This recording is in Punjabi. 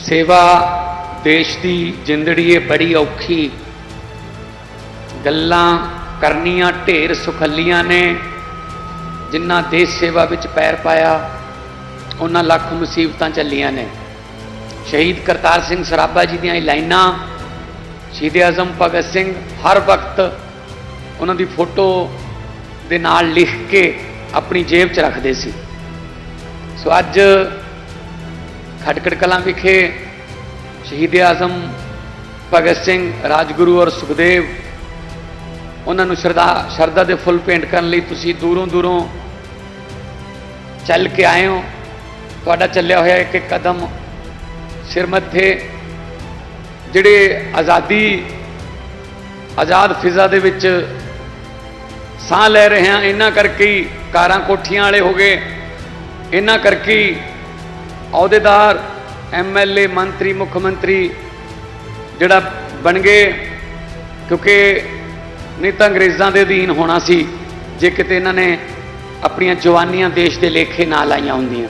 ਸੇਵਾ ਦੇਸ਼ ਦੀ ਜ਼ਿੰਦੜੀਏ ਬੜੀ ਔਖੀ। ਗੱਲਾਂ ਕਰਨੀਆਂ ਢੇਰ ਸੁਖੱਲੀਆਂ ਨੇ। ਜਿਨ੍ਹਾਂ ਦੇਸ਼ ਸੇਵਾ ਵਿੱਚ ਪੈਰ ਪਾਇਆ, ਉਹਨਾਂ ਲੱਖ ਮੁਸੀਬਤਾਂ ਚੱਲੀਆਂ ਨੇ। ਸ਼ਹੀਦ ਕਰਤਾਰ ਸਿੰਘ ਸਰਾਭਾ ਜੀ ਦੀਆਂ ਇਹ ਲਾਈਨਾਂ, ਸ਼ਹੀਦ ਆਜ਼ਮ ਭਗਤ ਸਿੰਘ ਹਰ ਵਕਤ ਉਹਨਾਂ ਦੀ ਫੋਟੋ ਦੇ ਨਾਲ ਲਿਖ ਕੇ ਆਪਣੀ ਜੇਬ 'ਚ ਰੱਖਦੇ ਸੀ। ਸੋ ਅੱਜ ਖਟਕੜ ਕਲਾਂ ਵਿਖੇ ਸ਼ਹੀਦ ਆਜ਼ਮ, ਭਗਤ ਸਿੰਘ, ਰਾਜਗੁਰੂ ਔਰ ਸੁਖਦੇਵ, ਉਹਨਾਂ ਨੂੰ ਸ਼ਰਧਾ ਸ਼ਰਧਾ ਦੇ ਫੁੱਲ ਭੇਂਟ ਕਰਨ ਲਈ ਤੁਸੀਂ ਦੂਰੋਂ ਦੂਰੋਂ ਚੱਲ ਕੇ ਆਏ ਹੋ। ਤੁਹਾਡਾ ਚੱਲਿਆ ਹੋਇਆ ਇੱਕ ਇੱਕ ਕਦਮ ਸਿਰ ਮੱਥੇ, ਜਿਹੜੇ ਆਜ਼ਾਦੀ, ਆਜ਼ਾਦ ਫਿਜ਼ਾ ਦੇ ਵਿੱਚ ਸਾਹ ਲੈ ਰਹੇ ਹਾਂ, ਇਹਨਾਂ ਕਰਕੇ ਹੀ ਕਾਰਾਂ ਕੋਠੀਆਂ ਵਾਲੇ ਹੋ ਗਏ, ਇਹਨਾਂ ਕਰਕੇ ਹੀ ਅਹੁਦੇਦਾਰ ਐਮਐਲਏ ਮੰਤਰੀ, ਮੁੱਖ ਮੰਤਰੀ ਜਿਹੜਾ ਬਣ ਗਏ, ਕਿਉਂਕਿ ਨਹੀਂ ਤਾਂ ਅੰਗਰੇਜ਼ਾਂ ਦੇ ਅਧੀਨ ਹੋਣਾ ਸੀ, ਜੇ ਕਿਤੇ ਇਹਨਾਂ ਨੇ ਆਪਣੀਆਂ ਜਵਾਨੀਆਂ ਦੇਸ਼ ਦੇ ਲੇਖੇ ਨਾ ਲਾਈਆਂ ਹੁੰਦੀਆਂ।